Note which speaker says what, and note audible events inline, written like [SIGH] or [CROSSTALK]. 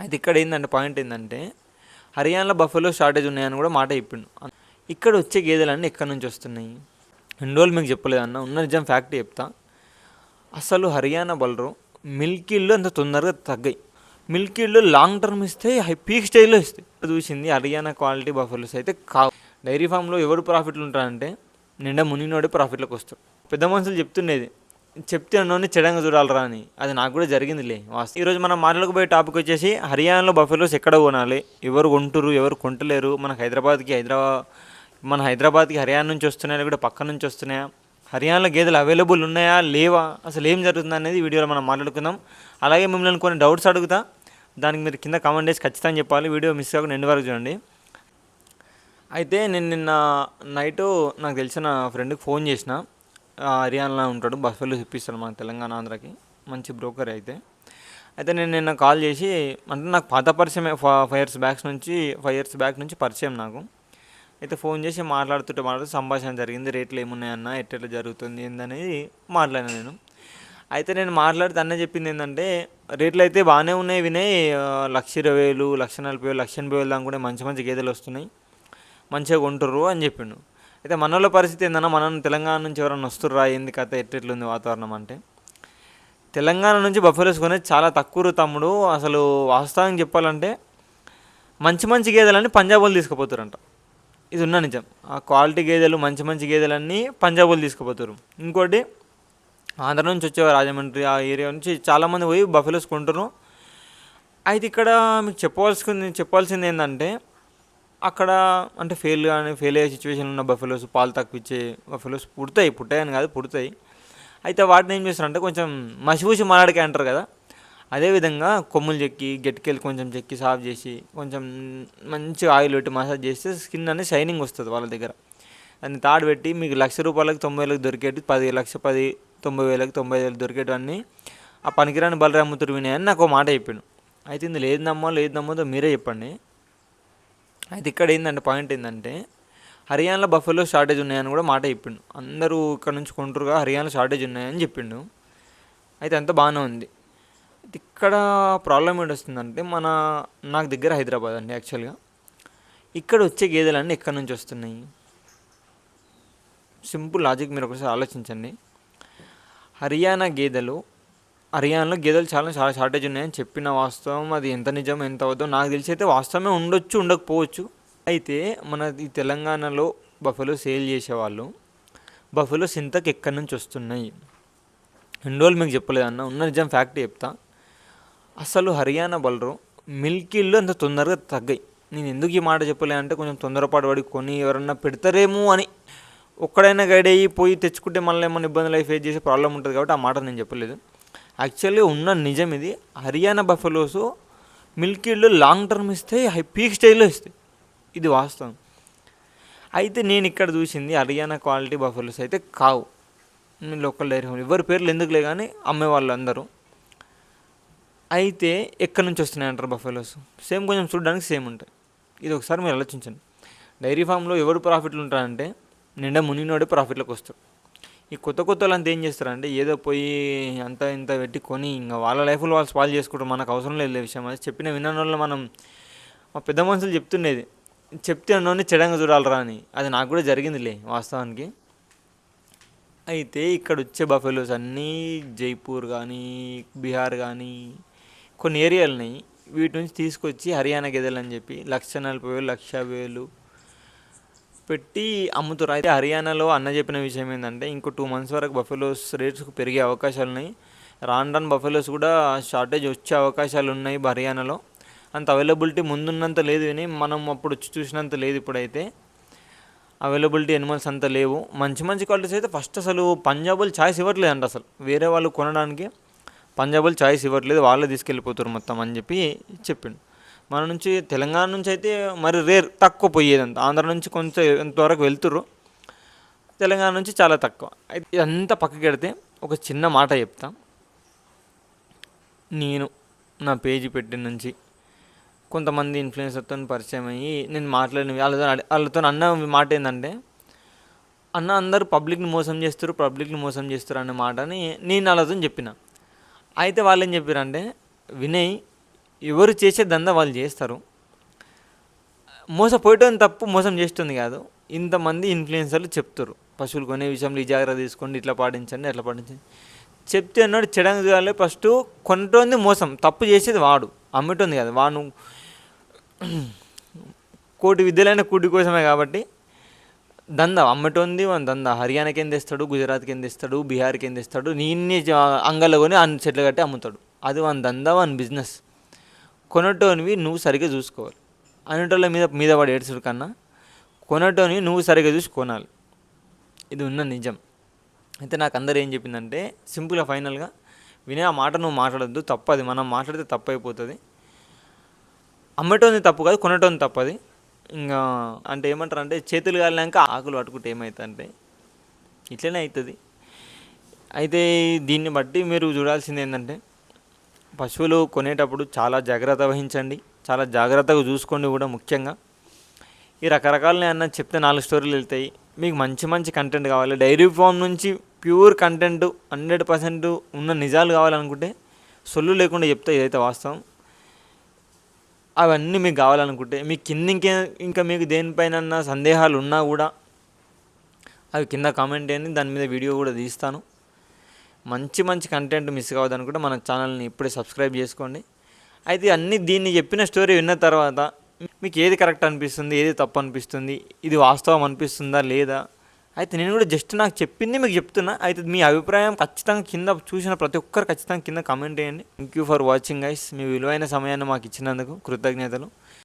Speaker 1: అయితే ఇక్కడ ఏంటంటే పాయింట్ ఏంటంటే హర్యానాలో బఫెలో షార్టేజ్ ఉన్నాయని కూడా మాట చెప్పిండు. ఇక్కడ వచ్చే గేదెలన్నీ ఎక్కడి నుంచి వస్తున్నాయి? ఎన్ని రోజులు మీకు చెప్పలేదన్న ఉన్న నిజం ఫ్యాక్ట్ చెప్తా. అసలు హర్యానా బలరు మిల్కీల్లో అంత తొందరగా తగ్గాయి. మిల్కీల్లో లాంగ్ టర్మ్ ఇస్తే హై పీక్ స్టైల్లో ఇస్తాయి చూసింది హర్యానా క్వాలిటీ బఫెలోస్ అయితే కావు. డైరీ ఫామ్లో ఎవరు ప్రాఫిట్లు ఉంటారంటే నిండా మునినోడే ప్రాఫిట్లోకి వస్తారు పెద్ద మనుషులు చెప్తుండేది చెప్తే నన్ను చెడంగా చూడాలరా అని. అది నాకు కూడా జరిగిందిలే వాస్తవం. ఈరోజు మనం మాట్లాడకపోయే టాపిక్ వచ్చేసి హర్యానాలో బఫెలోస్ ఎక్కడ కొనాలి? ఎవరు కొంటురు ఎవరు కొంటలేరు? మన హైదరాబాద్కి హైదరాబాద్ మన హైదరాబాద్కి హర్యానా నుంచి వస్తున్నాయా కూడా పక్క నుంచి వస్తున్నాయా? హర్యానాలో గేదెలు అవైలబుల్ ఉన్నాయా లేవా? అసలు ఏం జరుగుతుంది అనేది వీడియోలో మనం మాట్లాడుకుందాం. అలాగే మిమ్మల్ని కొన్ని డౌట్స్ అడుగుతా. దానికి మీరు కింద కామెంట్ చేసి ఖచ్చితంగా చెప్పాలి. వీడియో మిస్ కాకుండా ఎండ్ వరకు చూడండి. అయితే నేను నిన్న నైటు నాకు తెలిసిన ఫ్రెండ్కి ఫోన్ చేసిన. ఆ, ఉంటాడు. బస్సులు ఇప్పిస్తాడు మన తెలంగాణ ఆంధ్రాకి. మంచి బ్రోకర్ అయితే. అయితే నేను నిన్న కాల్ చేసి అంటే నాకు పాత పరిచయమే ఫైవ్ ఇయర్స్ బ్యాక్స్ నుంచి ఫైవ్ ఇయర్స్ బ్యాక్ నుంచి పరిచయం నాకు. అయితే ఫోన్ చేసి మాట్లాడుతుంటే మాట్లాడుతూ సంభాషణ జరిగింది. రేట్లు ఏమున్నాయన్న ఎట్లా జరుగుతుంది ఏందనేది మాట్లాడాను నేను. అయితే నేను మాట్లాడితే అన్న చెప్పింది ఏంటంటే రేట్లు అయితే బాగానే ఉన్నాయి వినయ్. లక్ష ఇరవై వేలు లక్ష నలభై వేలు లక్ష ఎనభై వేలు దాకా కూడా మంచి మంచి గేదెలు వస్తున్నాయి. మంచిగా కొంటుర్రు అని చెప్పిండు. అయితే మనలో పరిస్థితి ఏందన్నా మనం తెలంగాణ నుంచి ఎవరైనా వస్తుర్రా? ఏంది కథ? ఎట్టెట్లుంది వాతావరణం అంటే? తెలంగాణ నుంచి బఫెలోస్ కొనేది చాలా తక్కువ తమ్ముడు. అసలు వాస్తవం చెప్పాలంటే మంచి మంచి గేదెలన్నీ పంజాబ్ తీసుకుపోతారంట ఇది ఉన్న నిజం. ఆ క్వాలిటీ గేదెలు మంచి మంచి గేదెలన్నీ పంజాబ్ వాళ్ళు తీసుకుపోతారు ఇంకోటి ఆంధ్ర నుంచి వచ్చేవారు రాజమండ్రి ఆ ఏరియా నుంచి చాలామంది పోయి బఫెలోస్ కొంటారు అయితే ఇక్కడ మీకు చెప్పవలసింది చెప్పాల్సింది ఏంటంటే అక్కడ అంటే ఫెయిల్ కానీ ఫెయిల్ అయ్యే సిచ్యువేషన్ ఉన్న బఫెలోస్ పాలు తక్కువ ఇచ్చే బఫెలోస్ పుడతాయి. పుట్టాయని కాదు పుడతాయి. అయితే వాటిని ఏం చేస్తారంటే కొంచెం మసిపూసి మాలాడికాయ అంటారు కదా అదేవిధంగా కొమ్ములు చెక్కి గట్టికెళ్ళి కొంచెం చెక్కి సాఫ్ చేసి కొంచెం మంచి ఆయిల్ పెట్టి మసాజ్ చేస్తే స్కిన్ అనేది షైనింగ్ వస్తుంది వాళ్ళ దగ్గర. దాన్ని తాడు పెట్టి మీకు లక్ష రూపాయలకు తొంభై వేలకు దొరికేటి పది లక్ష పది తొంభై వేలకు తొంభై వేలు దొరికేటివన్నీ ఆ పనికిరాని బలరామ వినాయని నాకు ఒక మాట చెప్పాను అయితే ఇందులో ఏది నమ్మో లేదు నమ్మదో మీరే చెప్పండి. అయితే ఇక్కడ ఏంటంటే పాయింట్ ఏంటంటే హర్యానాలో బఫెలో షార్టేజ్ ఉన్నాయని కూడా మాట చెప్పిండు. అందరూ ఇక్కడ నుంచి కొంటారుగా హర్యానాలో షార్టేజ్ ఉన్నాయని చెప్పిండు. అయితే అంత బాగానే ఉంది. ఇక్కడ ప్రాబ్లం ఏంటి వస్తుందంటే మన నాకు దగ్గర హైదరాబాద్ అండి యాక్చువల్గా ఇక్కడ వచ్చే గేదెలన్నీ ఎక్కడి నుంచి వస్తున్నాయి? సింపుల్ లాజిక్ మీరు ఒకసారి ఆలోచించండి. హర్యానా గేదెలు హర్యానాలో గేదెలు చాలా చాలా షార్టేజ్ ఉన్నాయని చెప్పిన వాస్తవం అది ఎంత నిజం ఎంత అవుతుందో నాకు తెలిసి అయితే వాస్తవమే ఉండొచ్చు ఉండకపోవచ్చు. అయితే మన ఈ తెలంగాణలో బఫెలో సేల్ చేసేవాళ్ళు బఫెలో సింతకు ఎక్కడి నుంచి వస్తున్నాయి? ఎన్ని రోజులు మీకు చెప్పలేదన్న ఉన్న నిజం ఫ్యాక్ట్ చెప్తా. అసలు హర్యానా బలరు మిల్కీళ్ళు అంత తొందరగా తగ్గాయి. నేను ఎందుకు ఈ మాట చెప్పలే అంటే కొంచెం తొందరపాటు పడి కొని ఎవరన్నా పెడతారేమో అని. ఒక్కడైనా గైడ్ అయ్యి పోయి తెచ్చుకుంటే మళ్ళీ ఏమైనా ఇబ్బందులు అయి ఫేస్ చేసే ప్రాబ్లం ఉంటుంది కాబట్టి ఆ మాట నేను చెప్పలేదు. యాక్చువల్లీ ఉన్న నిజం ఇది. హర్యానా బఫెలోస్ మిల్కీళ్ళు లాంగ్ టర్మ్ ఇస్తే హై పీక్ స్టైల్లో ఇస్తాయి. ఇది వాస్తవం. అయితే నేను ఇక్కడ చూసింది హర్యానా క్వాలిటీ బఫెలోస్ అయితే కావు. లోకల్ డైరీ ఫామ్ ఎవరి పేర్లు ఎందుకులే కానీ అమ్మేవాళ్ళు అందరూ. అయితే ఎక్కడి నుంచి వస్తున్నాయి అంటారు బఫెలోస్ సేమ్ కొంచెం చూడడానికి సేమ్ ఉంటాయి. ఇది ఒకసారి మీరు ఆలోచించండి. డైరీ ఫామ్లో ఎవరు ప్రాఫిట్లు ఉంటారంటే నిండా మునినోడే ప్రాఫిట్లోకి వస్తారు ఈ కొత్త కొత్త వాళ్ళు అంతా ఏం చేస్తారంటే ఏదో పోయి అంత ఇంత పెట్టి కొని ఇంకా వాళ్ళ లైఫ్లో వాళ్ళు స్పాల్ చేసుకుంటారు మనకు అవసరం లేదు విషయం. అది చెప్పిన విన్న వాళ్ళు మనం మా పెద్ద మనుషులు చెప్తుండేది చెప్తే అన్నోని చెడంగా చూడాలరా అని. అది నాకు కూడా జరిగిందిలే వాస్తవానికి. అయితే ఇక్కడ వచ్చే బఫెలోస్ అన్నీ జైపూర్ కానీ బీహార్ కానీ కొన్ని ఏరియాలు ఉన్నాయి వీటి నుంచి తీసుకొచ్చి హర్యానా గేదెలు అని చెప్పి లక్ష నలభై వేలు లక్ష వేలు పెట్టి అమ్ముతారు అయితే హర్యానాలో అన్న చెప్పిన విషయం ఏంటంటే ఇంకో టూ మంత్స్ వరకు బఫెలోస్ రేట్స్ పెరిగే అవకాశాలు ఉన్నాయి రాను రాను బఫెలోస్ కూడా షార్టేజ్ వచ్చే అవకాశాలు ఉన్నాయి హర్యానాలో. అంత అవైలబిలిటీ ముందున్నంత లేదు కానీ మనం అప్పుడు వచ్చి చూసినంత లేదు ఇప్పుడైతే. అవైలబిలిటీ ఎనిమల్స్ అంత లేవు. మంచి మంచి క్వాలిటీస్ అయితే ఫస్ట్ అసలు పంజాబులు ఛాయిస్ ఇవ్వట్లేదు అసలు. వేరే వాళ్ళు కొనడానికి పంజాబులు ఛాయిస్ ఇవ్వట్లేదు. వాళ్ళే తీసుకెళ్ళిపోతారు మొత్తం అని చెప్పి చెప్పిండు. మన నుంచి తెలంగాణ నుంచి అయితే మరి రేర్ తక్కువ పోయేదంత ఆంధ్ర నుంచి కొంచెం ఎంతవరకు వెళ్తుర్రు. తెలంగాణ నుంచి చాలా తక్కువ. అయితే ఇదంతా పక్కకి పెడితే ఒక చిన్న మాట చెప్తా. నేను నా పేజీ పెట్టిన నుంచి కొంతమంది ఇన్ఫ్లుయెన్సర్తో పరిచయం అయ్యి నేను మాట్లాడిన వాళ్ళతో వాళ్ళతో అన్న మాట ఏంటంటే అన్న అందరూ పబ్లిక్ని మోసం చేస్తారు పబ్లిక్ని మోసం చేస్తారు అనే మాటని నేను వాళ్ళతో చెప్పిన. అయితే వాళ్ళు ఏం చెప్పారంటే వినయ్ ఎవరు చేసే దందా వాళ్ళు చేస్తారు. మోసపోయటం తప్పు మోసం చేస్తుంది కాదు. ఇంతమంది ఇన్ఫ్లుయెన్సర్లు చెప్తారు పశువులు కొనే విషయంలో ఈ జాగ్రత్త తీసుకోండి ఇట్లా పాటించండి అట్లా పాటించండి. చెప్తే అన్నాడు చెడంగా చూడాలి. ఫస్ట్ కొంటుంది మోసం. తప్పు చేసేది వాడు. అమ్మటోంది కదా. వాడు [CLEARS THROAT] కోటి విద్యలైన కూటి కోసమే కాబట్టి దందా. అమ్మటోంది వాడు దందా. హర్యానాకి ఏం తెస్తాడు గుజరాత్కి ఏం తెస్తాడు బీహార్కి ఏం తెస్తాడు నీన్ని అంగల్లో కొని అన్ని చెట్లు కట్టి అమ్ముతాడు. అది వాని దందా వాని బిజినెస్. కొనటోనివి నువ్వు సరిగ్గా చూసుకోవాలి. అనేటోళ్ళ మీద మీద పడి ఏడ్చుడు కన్నా కొనటోనివి నువ్వు సరిగ్గా చూసి కొనాలి. ఇది ఉన్న నిజం. అయితే నాకు అందరు ఏం చెప్పిందంటే సింపుల్గా ఫైనల్గా వినే ఆ మాట నువ్వు మాట్లాడద్దు తప్పది. మనం మాట్లాడితే తప్పు అయిపోతుంది అమ్మటోంది తప్పు కాదు కొనటోని తప్పది. ఇంకా అంటే ఏమంటారు అంటే చేతులు కాలినాక ఆకులు పట్టుకుంటే ఏమవుతుందంటే ఇట్లనే అవుతుంది. అయితే దీన్ని బట్టి మీరు చూడాల్సింది ఏంటంటే పశువులు కొనేటప్పుడు చాలా జాగ్రత్త వహించండి. చాలా జాగ్రత్తగా చూసుకోండి కూడా ముఖ్యంగా. ఈ రకరకాలని అన్న చెప్తే నాలుగు స్టోరీలు వెళ్తాయి. మీకు మంచి మంచి కంటెంట్ కావాలి. డైరీ ఫామ్ నుంచి ప్యూర్ కంటెంట్ హండ్రెడ్ పర్సెంట్ ఉన్న నిజాలు కావాలనుకుంటే సొల్లు లేకుండా చెప్తే ఇదైతే వాస్తవం. అవన్నీ మీకు కావాలనుకుంటే మీకు కింద ఇంకే ఇంకా మీకు దేనిపైన సందేహాలు ఉన్నా కూడా అవి కింద కామెంట్ చేయండి. దాని మీద వీడియో కూడా తీస్తాను. మంచి మంచి కంటెంట్ మిస్ కావద్దనుకుంటే మన ఛానల్ని ఇప్పుడే సబ్స్క్రైబ్ చేసుకోండి. అయితే అన్ని దీన్ని చెప్పిన స్టోరీ విన్న తర్వాత మీకు ఏది కరెక్ట్ అనిపిస్తుంది ఏది తప్పు అనిపిస్తుంది ఇది వాస్తవం అనిపిస్తుందా లేదా? అయితే నేను కూడా జస్ట్ నాకు చెప్పింది మీకు చెప్తున్నా. అయితే మీ అభిప్రాయం ఖచ్చితంగా కింద చూసిన ప్రతి ఒక్కరు ఖచ్చితంగా కింద కామెంట్ చేయండి. Thank you for watching guys మీ విలువైన సమయాన్ని మాకు ఇచ్చినందుకు కృతజ్ఞతలు.